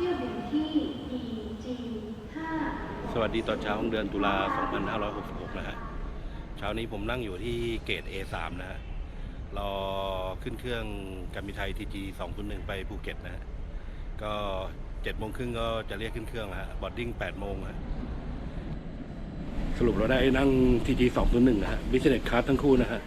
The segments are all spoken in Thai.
ที่ยวบินที่ EG 5สวัสดีตอนเช้าของเดือนตุลา 2566 นะฮะ เช้านี้ผมนั่งอยู่ที่เกต A3 นะฮะ รอขึ้นเครื่องการบินไทย TG 201 ไปภูเก็ตนะฮะ ก็7โมงครึ่งก็จะเรียกขึ้นเครื่องแล้วฮะ บอดดิ้ง8โมงฮะ สรุปเราได้นั่ง TG 201 นะฮะ Business Class ทั้งคู่นะฮะ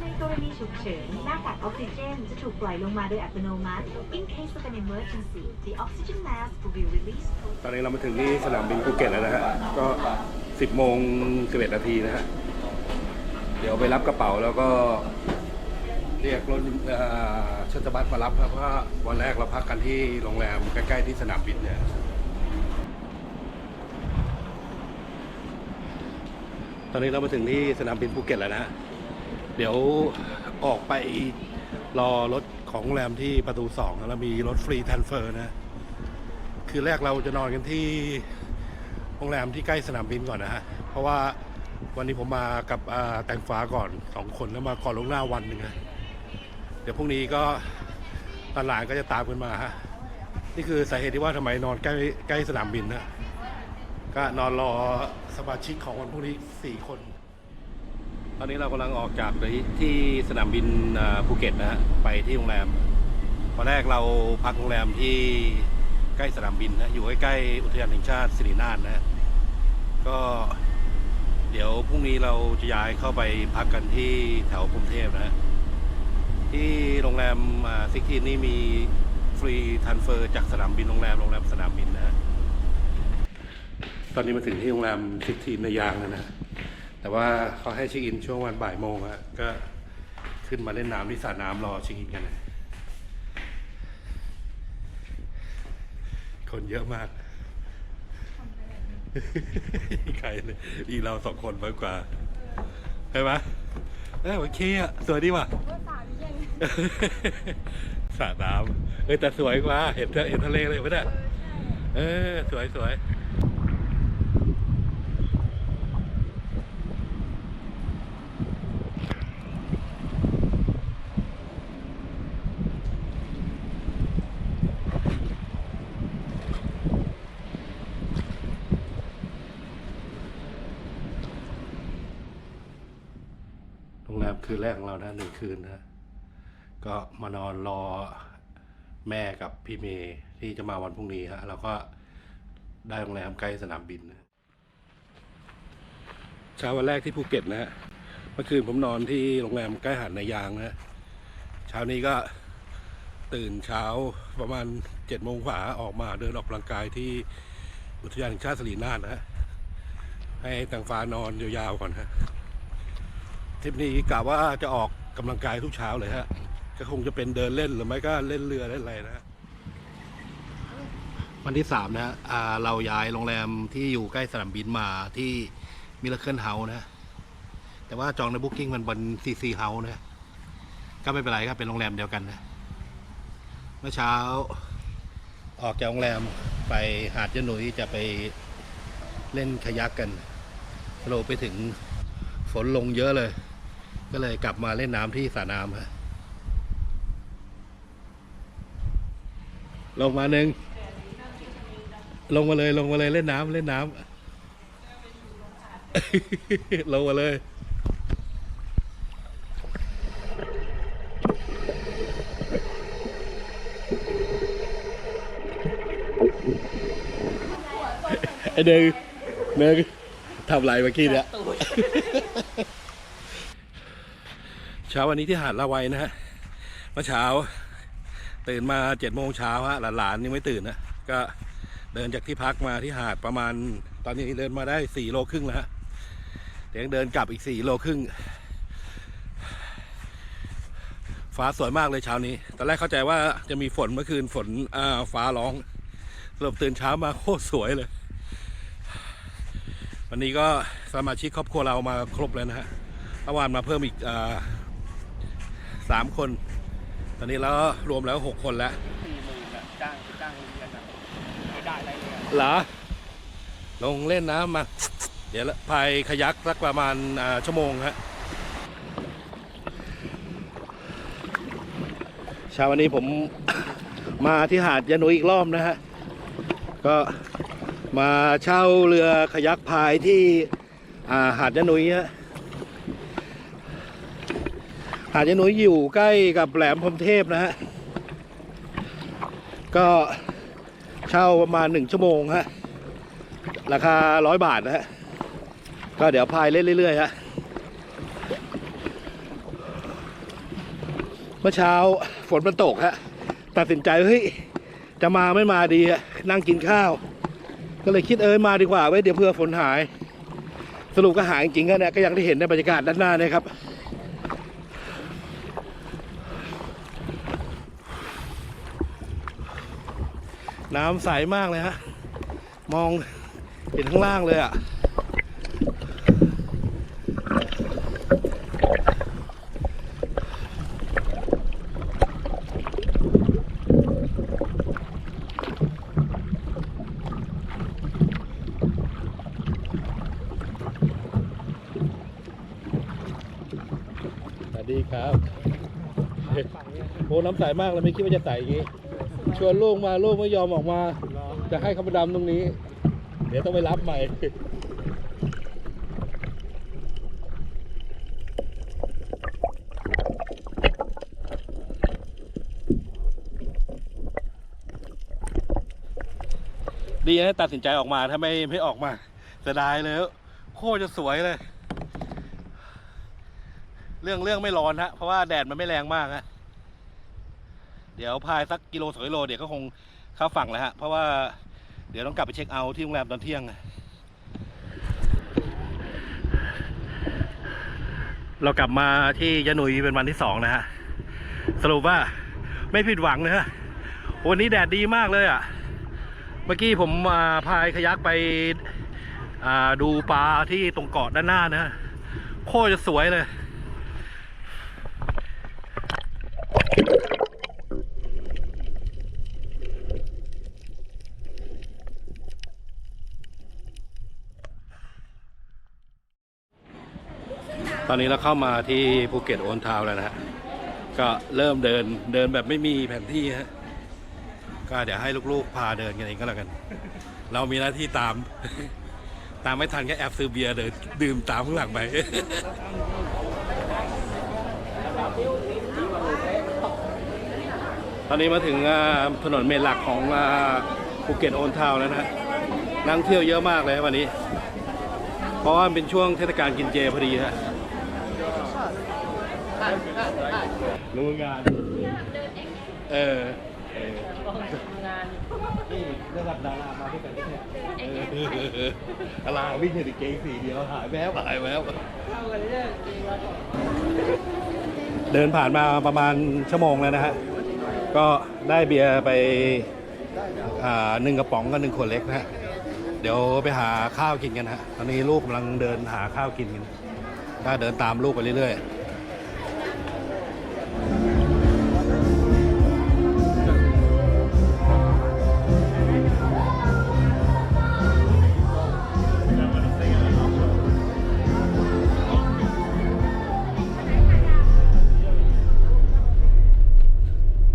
ในกรณี ฉุกเฉินหน้ากากออกซิเจนจะถูกปล่อยลงมาโดยอัตโนมัติ In case of an emergency the oxygen mask will be released ตอนนี้เรามาถึงที่สนามบินภูเก็ตแล้วนะฮะ ก็ 10โมง11นาทีนะฮะ เดี๋ยวไปรับกระเป๋าแล้วก็เรียกรถเชัตบัสมารับครับเพราะว่าวันแรกเราพักกันที่โรงแรมใกล้ๆที่สนามบินเนี่ยตอนนี้เรามาถึงที่สนามบินภูเก็ตแล้วนะ เดี๋ยว ออกไปรอรถของโรงแรมที่ประตูสองแล้วมีรถฟรีทันเฟอร์นะ คือแรกเราจะนอนกันที่โรงแรมที่ใกล้สนามบินก่อนนะฮะ เพราะว่าวันนี้ผมมากับแตงฟ้าก่อนสองคนแล้วมาก่อนลงหน้าวันหนึ่งนะเดี๋ยวพรุ่งนี้ก็หลานก็จะตามกันมาฮะนี่คือสาเหตุที่ว่าทำไมนอนใกล้ใกล้สนามบินนะก็นอนรอสมาชิกของวันพรุ่งนี้สี่คน ตอนนี้เรากำลังออกจากที่สนามบินภูเก็ตนะฮะไปที่โรงแรมตอนแรกเราพักโรงแรมที่ใกล้สนามบินนะอยู่ใกล้ๆอุทยานแห่งชาติสิรินาถนะก็เดี๋ยวพรุ่งนี้เราจะย้ายเข้าไปพักกันที่แถวกรุงเทพนะ ที่โรงแรมซิกทีนนี่มีฟรีทันเฟอร์จากสนามบินโรงแรมโรงแรมสนามบินนะฮะตอนนี้มาถึงที่โรงแรมซิกทีนในยางแล้วนะ แต่ว่าเขาให้เช็คอินช่วงวันบ่ายโมงฮะก็ขึ้นมาเล่นน้ำที่สระน้ำรอเช็คอินกัน คนเยอะมากใครเลยอีเราสองคนมากกว่าใช่ไหมเออโอเคอะสวยดีว่ะสระน้ำเอ้ยแต่สวยกว่า เห็นเห็นทะเลเลยปะเนี่ยเออ สวยสวย คืนแรกของเรานะหนึ่งคืนนะก็มานอนรอแม่กับพี่เมย์ที่จะมาวันพรุ่งนี้ฮะแล้วก็ได้โรงแรมใกล้สนามบินนะเช้าวันแรกที่ภูเก็ตนะฮะเมื่อคืนผมนอนที่โรงแรมใกล้หาดนายางนะเช้านี้ก็ตื่นเช้าประมาณเจ็ดโมงกว่าออกมาเดินออกกำลังกายที่อุทยานแห่งชาติสิรินาถนะฮะให้ตังฟ้านอนยาวๆก่อนฮะ ทริปนี้กะว่าจะออกกำลังกายทุกเช้าเลยฮะ ก็คงจะเป็นเดินเล่นหรือไม่ก็เล่นเรือเล่นอะไรนะฮะวันที่สามนะฮะอ่าเราย้ายโรงแรมที่อยู่ใกล้สนามบินมาที่มิลเคิลเฮาส์นะ แต่ว่าจองในบุ๊กิ้งมันบนซีซีเฮาส์นะ ก็ไม่เป็นไรครับเป็นโรงแรมเดียวกันนะ เมื่อเช้าออกจากโรงแรมไปหาดยะหนุยจะไปเล่นคายักกันสรุปไปถึงฝนลงเยอะเลย ก็เลยกลับมาเล่นน้ำที่สระน้ำฮะลงมาหนึ่งลงมาเลยลงมาเลยเล่นน้ำเล่นน้ำลงมาเลยไอเดิงเดิงทำไรเมื่อกี้เนี่ย ช้าวันนี้ที่หาดละไวนะฮะเมื่อเช้า ตื่นมาเจ็ดโมงเช้าฮะหลานๆยังไม่ตื่นนะก็เดินจากที่พักมาที่หาดประมาณ ตอนนี้เดินมาได้สี่โลครึ่งแล้วฮะเดี๋ยวยังเดินกลับอีกสี่โลครึ่งฟ้าสวยมากเลยเช้านี้ ตอนแรกเข้าใจว่าจะมีฝนเมื่อคืนฝนอ่าฟ้าร้องสรุปตื่นเช้ามาโคตรสวยเลย วันนี้ก็สมาชิกครอบครัวเรามาครบแล้วนะฮะเมื่อวานมาเพิ่มอีกอา สามคน ตอนนี้แล้วรวมแล้วหกคนแล้วสี่หมื่นอะจ้างจ้างเรียนอะไม่ได้อะไรเลยอะเหรอลงเล่นน้ำมา เดี๋ยวละพายขยักสักประมาณอ่าชั่วโมงฮะเช้าวันนี้ผม มาที่หาดยะหนุยอีกรอบนะฮะ ก็มาเช่าเรือขยักพายที่อ่าหาดยะหนุยฮะ หาดยะหนุยอยู่ใกล้กับแหลมพรมเทพนะฮะ ก็เช่าประมาณหนึ่งชั่วโมงฮะ ราคาร้อยบาทนะฮะ ก็เดี๋ยวพายเล่นเรื่อยๆฮะ เมื่อเช้าฝนมันตกฮะ ตัดสินใจเฮ้ยจะมาไม่มาดีอะนั่งกินข้าว ก็เลยคิดเออมาดีกว่าไว้เดี๋ยวเพื่อฝนหาย สรุปก็หายจริงๆก็เนี่ยก็ยังได้เห็นในบรรยากาศด้านหน้าเนี่ยครับ น้ำใสมากเลยฮะ มองเห็นข้างล่างเลยอะ สวัสดีครับ โอ้น้ำใสมากเลยไม่คิดว่าจะใสอย่างนี้ วนลูกมาลูกไม่ยอมออกมา จะให้เขาไปดำตรงนี้ เดี๋ยวต้องไปรับใหม่ดีนะตัดสินใจออกมาถ้าไม่ไม่ออกมาเสียดายเลยโคตรจะสวยเลย เรื่องเรื่องไม่ร้อนฮะเพราะว่าแดดมันไม่แรงมากฮะ ดี๋ยวพายสักกิโลสองกิโลเดี๋ยวก็คงเข้าฝั่งแล้วฮะ เพราะว่าเดี๋ยวต้องกลับไปเช็คเอาท์ที่โรงแรมตอนเที่ยง เรากลับมาที่ยะหนุยเป็นวันที่สองนะฮะ สรุปว่าไม่ผิดหวังนะฮะ วันนี้แดดดีมากเลยอะ เมื่อกี้ผมมาพายขยักไปดูปลาที่ตรงเกาะด้านหน้านะฮะ โคตรจะสวยเลย อนนี้เราเข้ามาที่ภูเก็ตโอนทาวแล้วนะฮะก็เริ่มเดินเดินแบบไม่มีแผนที่ฮะก็เดี๋ยวให้ลูกๆพาเดินกันเองก็แล้วกัน เรามีหน้าที่ตาม ตามไม่ทันก็แอบซื้อเบียร์เดินดื่มตามข้างหลังไปตอนนี้มาถึงถนนเมนหลักของภูเก็ตโอนทาวน์แล้วนะฮะนักท่งเที่ยวเยอะมากเลยวันนี้ เพราะว่าเป็นช่วงเทศกาลกินเจพอดีฮะ รู้งาน เออเออนี่ระดับดารามาด้วยกันเนี่ยเออดาราวิ่งเห็นเกงสีเดียวหายแวบหายแวบเดินผ่านมาประมาณชั่วโมงแล้วนะฮะ ก็ได้เบียร์ไปหนึ่งกระป๋องกับหนึ่งขวดเล็กนะฮะ เดี๋ยวไปหาข้าวกินกันฮะ ตอนนี้ลูกกำลังเดินหาข้าวกินกัน ก็เดินตามลูกไปเรื่อยๆ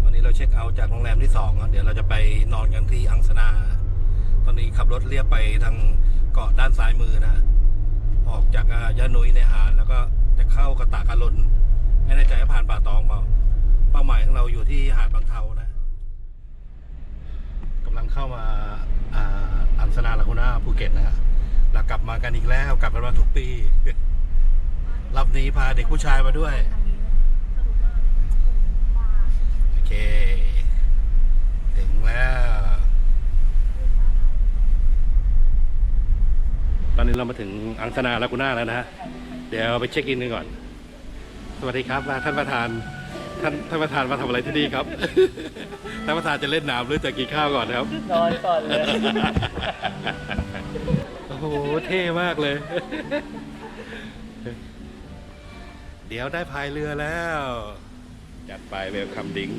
วันนี้เราเช็คเอาจากโรงแรมที่สองเดี๋ยวเราจะไปนอนกันที่อังสนา ตอนนี้ขับรถเลียบไปทางเกาะด้านซ้ายมือนะ ออกจากอ่ายะนุ้ยในหาดแล้วก็จะ เข้ากระตากะลนไม่แน่ใจว่าผ่านป่าตองเปล่าเป้าหมายของเราอยู่ที่หาดบางเทานะกำลังเข้ามาอังสนาลากูน่าภูเก็ตนะฮะเรากลับมากันอีกแล้วกลับกันมาทุกปีรอบนี้พาเด็กผู้ชายมาด้วย โอเค ถึงแล้ว ตอนนี้เรามาถึงอังสนาลากูน่าแล้วนะฮะ เดี๋ยวไปเช็คอินกันก่อน สวัสดีครับท่านประธาน ท่านท่านประธานมาทำอะไรที่นี่ครับ ท่านประธานจะเล่นน้ำหรือจะกินข้าวก่อนครับ นอนก่อนเลย โอ้โห เท่มากเลย เดี๋ยวได้พายเรือแล้ว จัดไปเวลคัมดิ้ง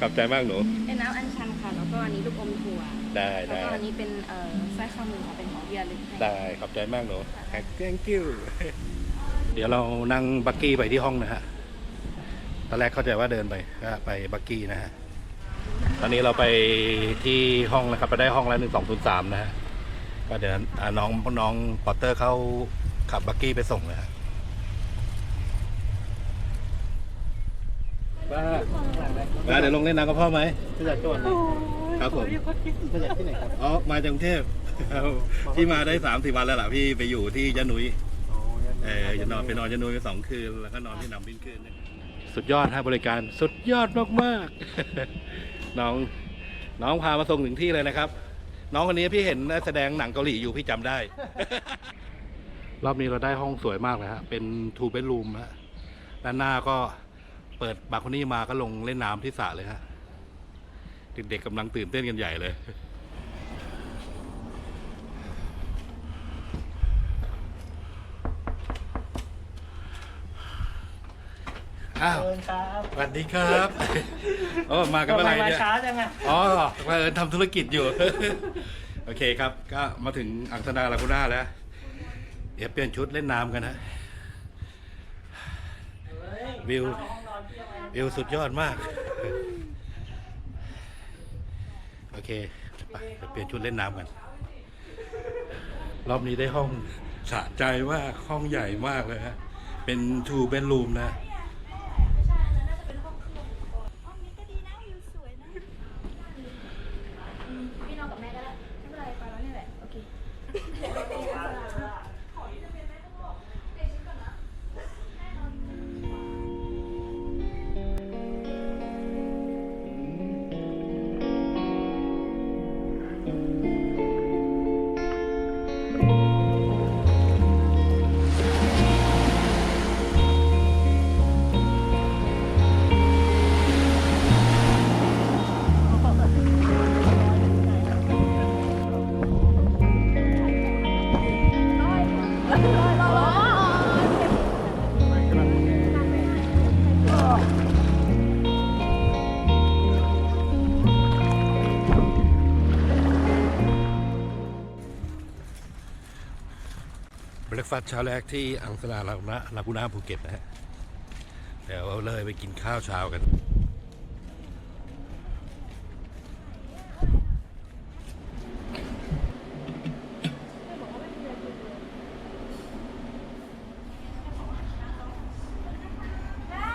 ขอบใจมากหนู เป็นน้ำอัญชันค่ะ แล้วก็อันนี้ลูกอมถั่ว ได้แล้วได้ ก็อันนี้เป็นเอ่อไส้ข้าวหมูค่ะเป็นของเบียร์ลึกให้ ได้ ขอบใจมากหนู thank you เดี๋ยวเรานั่งบักกี้ไปที่ห้องนะฮะ ตอนแรกเข้าใจว่าเดินไปก็ไปบักกี้นะฮะ ตอนนี้เราไปที่ห้องแล้วครับ ไปได้ห้องแล้วหนึ่งสองศูนย์สามนะฮะ ก็เดี๋ยวอ่าน้องน้องพอตเตอร์เขาขับบักกี้ไปส่งเลยฮะบ้ามาเดี๋ยวลงเล่นน้ำกับพ่อไหมจะจัดตัวไหนครับผมจะจัดที่ไหนครับ อ๋อ มาจากกรุงเทพพี่มาได้สามสี่วันแล้วล่ะพี่ไปอยู่ที่ยะนุยอ๋อ เออจะนอนไปนอนยะนุยไปสองคืนแล้วก็นอนที่นำบินคืนหนึงสุดยอดฮะบริการสุดยอดมากๆ น้องน้องพามาส่งถึงที่เลยนะครับ น้องคนนี้พี่เห็นแสดงหนังเกาหลีอยู่พี่จำได้ รอบนี้เราได้ห้องสวยมากเลยฮะเป็นทูเบดรูมฮะด้านหน้าก็เปิดบาร์โคนี่มาก็ลงเล่นน้ำที่สระเลยฮะเด็กๆกำลังตื่นเต้นกันใหญ่เลย อ้าวเดินครับสวัสดีครับโอ้มากันเมื่อไหร่มาเนี่ย ช้าจังอะอ๋อเผอิญทำธุรกิจอยู่ โอเคครับ ก็มาถึงอังสนาลากูน่าแล้ว เดี๋ยวเปลี่ยนชุดเล่นน้ำกันนะวิว วิวสุดยอดมาก โอเคไปเดี๋ยวเปลี่ยนชุดเล่นน้ำกัน รอบนี้ได้ห้องสะใจมากห้องใหญ่มากเลยฮะ เป็นทูเบนรูมนะ ฟาสต์เช้าแรกที่อังสนาลากูน่าลากูน่าภูเก็ตนะฮะเดี๋ยวเราเลยไปกินข้าวเช้ากัน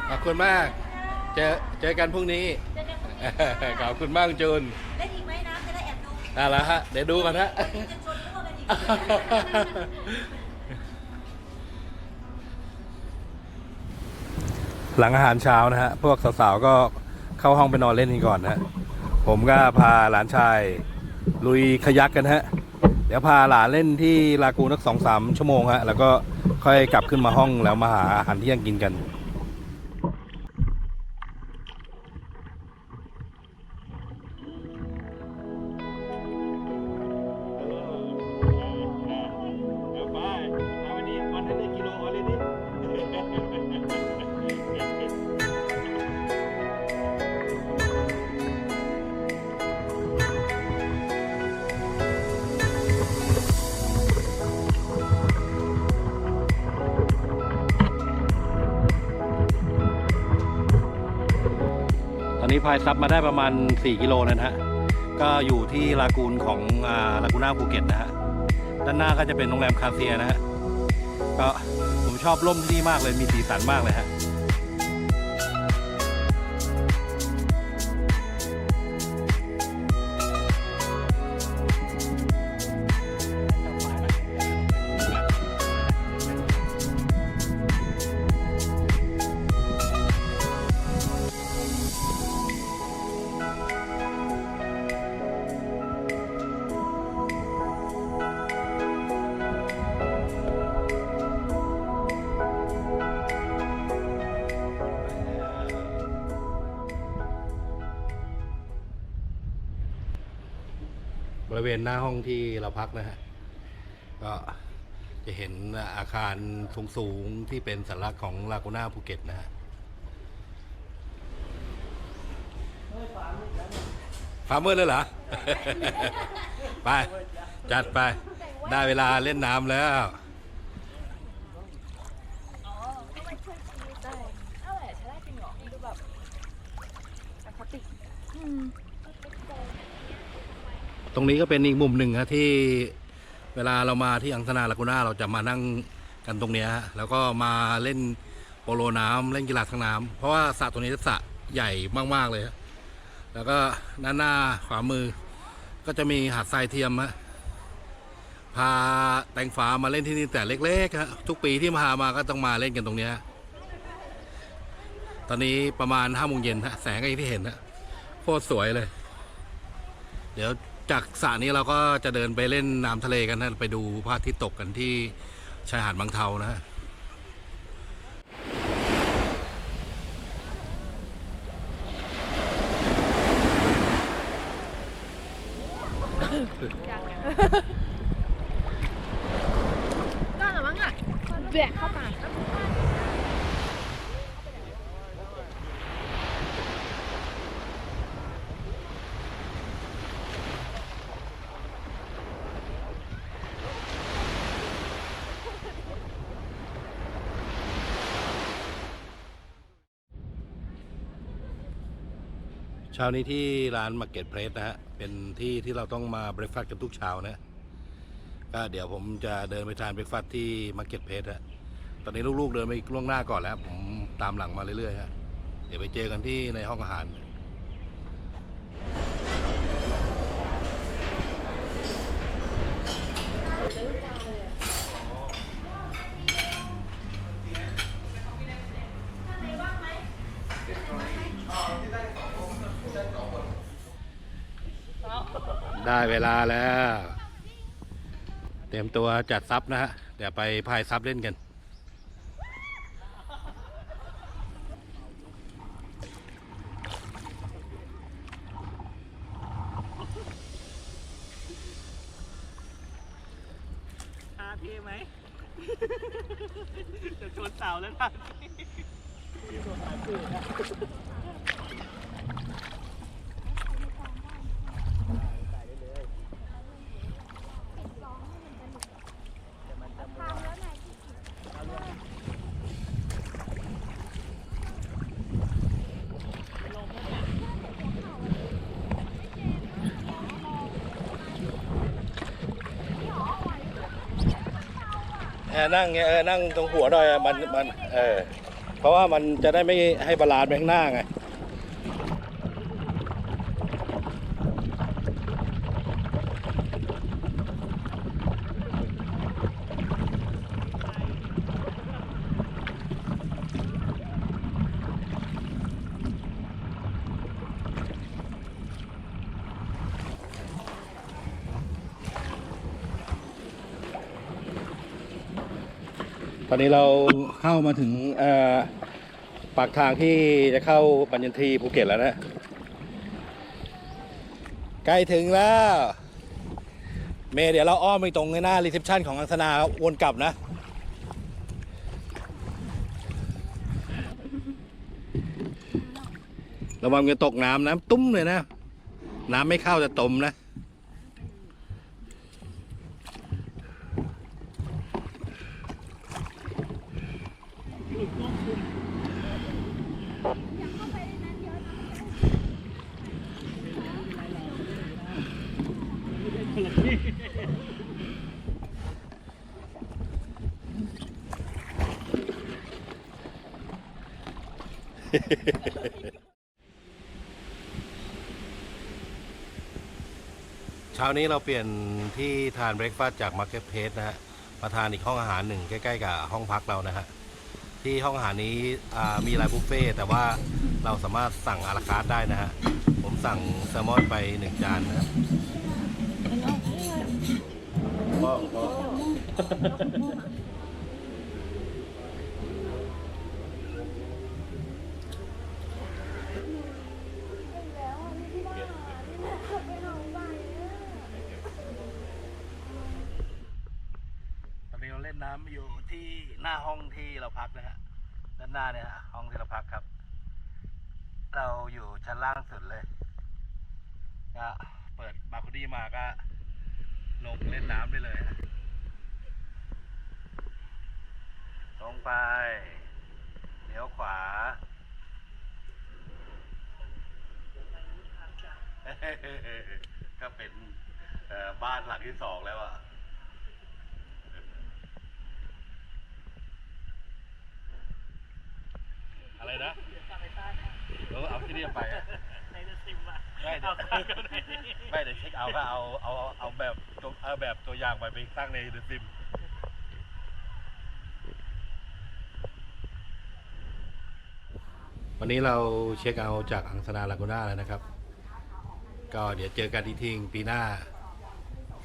ขอบคุณมาก เจอเจอกันพรุ่งนี้ ขอบคุณมากจูนเล่นอีกไหมนะจะได้แอบดูได้แล้วฮะ เดี๋ยวดูกันฮะ จะชวนพวกกันอีก หลังอาหารเช้านะฮะ พวกสาวๆก็เข้าห้องไปนอนเล่นกันก่อนนะฮะ ผมก็พาหลานชาย ลุยขยักกันฮะ เดี๋ยวพาหลานเล่นที่ลากูนักสองสามชั่วโมงฮะ แล้วก็ค่อยกลับขึ้นมาห้องแล้วมาหาอาหารเที่ยงกินกันายซับมาได้ประมาณ 4 กิโลนะฮะ ก็อยู่ที่ลากูนของลากูน่าภูเก็ตนะฮะ ด้านหน้าก็จะเป็นโรงแรมคาเซียนะฮะ ก็ผมชอบร่มที่นี่มากเลย มีสีสันมากเลยฮะ เวณหน้าห้องที่เราพักนะฮะก็จะเห็นอาคารสูงๆที่เป็นสัญลักษณ์ของลากูน่าภูเก็ตนะฮะฟาร์มเมอเลยเหรอ ไป จัดไป ได้เวลาเล่นน้ำแล้ว ได้เอาแหละใช้ได้จริงเหรอดูแบบ ตรงนี้ก็เป็นอีกมุมหนึ่งนะที่เวลาเรามาที่อังสนาลากูน่าเราจะมานั่งกันตรงนี้ฮะแล้วก็มาเล่นโปโลน้ำเล่นกีฬาทางน้ำเพราะว่าสระตรงนี้สระใหญ่มากๆเลย แล้วก็ด้านหน้าขวามือ ก็จะมีหาดทรายเทียมฮะพาแตงฟ้ามาเล่นที่นี่แต่เล็กๆฮะทุกปีที่มามาก็ต้องมาเล่นกันตรงเนี้ตอนนี้ประมาณห้าโมงเย็นฮะแสงก็อย่างที่เห็นฮะโคตรสวยเลย เดี๋ยว จากสระนี้เราก็จะเดินไปเล่นน้ำทะเลกันนะไปดูพระอาทิตย์ตกกันที่ชายหาดบางเทานะฮะก็หรือมั้งอะแบกเข้าปาก เช้านี้ที่ร้านมาร์เก็ตเพลสนะฮะ เป็นที่ที่เราต้องมาเบรคฟาสต์กันทุกเช้านะ ก็เดี๋ยวผมจะเดินไปทานเบรคฟาสต์ที่มาร์เก็ตเพลสฮะ ตอนนี้ลูกๆเดินไปล่วงหน้าก่อนแล้ว ผมตามหลังมาเรื่อยๆฮะ เดี๋ยวไปเจอกันที่ในห้องอาหาร ได้เวลาแล้ว เตรียมตัวจัดซับนะฮะ เดี๋ยวไปพายซับเล่นกัน ท่าเท่ไหม จะชนเสาแล้วนะ เออนั่งไงเออนั่งตรงหัวหน่อยอะมันมันเออเพราะว่ามันจะได้ไม่ให้บาลานซ์ไปข้างหน้าไง ตอนนี้เราเข้ามาถึงปากทางที่จะเข้าปัญญนทรีภูเก็ตแล้วนะ ใกล้ถึงแล้ว เมย์เดี๋ยวเราอ้อมไปตรงหน้ารีเซพชันของอังสนาวนกลับนะ ระวังจะตกน้ำน้ำตุ้มเลยนะ น้ำไม่เข้าจะตมนะ เช้านี้เราเปลี่ยนที่ทานเบรกฟาสต์จากมาร์เก็ตเพสนะฮะมาทานอีกห้องอาหารหนึ่งใกล้ ๆ กับห้องพักเรานะฮะที่ห้องอาหารนี้อ่ามีรายบุฟเฟ่ต์แต่ว่าเราสามารถสั่งอาราคาร์ทได้นะฮะผมสั่งแซลมอนไปหนึ่งจานนะครับพ่อพ่อ นน้ำอยู่ที่หน้าห้องที่เราพักนะฮะด้านหน้าเนี่ยฮะห้องที่เราพักครับ เราอยู่ชั้นล่างสุดเลยก็เปิดบาร์คูดี้มาก็ลงเล่นน้ำได้เลยตรงไปเลี้ยวขวาก็เป็นบ้านหลังที่สองแล้วอะ อะไรนะเราเอาที่นี่ไปอะในเดซิมอะไม่เดี๋ยวไม่เดี๋ยวเช็คเอาท์ก็เอาเอาเอาเอาแบบตัวเอาแบบตัวอย่างไปไปตั้งในเดซิมวันนี้เราเช็คเอาท์จากอังสนาลากูน่าแล้วนะครับ ก็เดี๋ยวเจอกันที่ทิ้งปีหน้า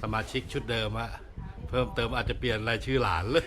สมาชิกชุดเดิมอะเพิ่มเติมอาจจะเปลี่ยนรายชื่อหลานเลย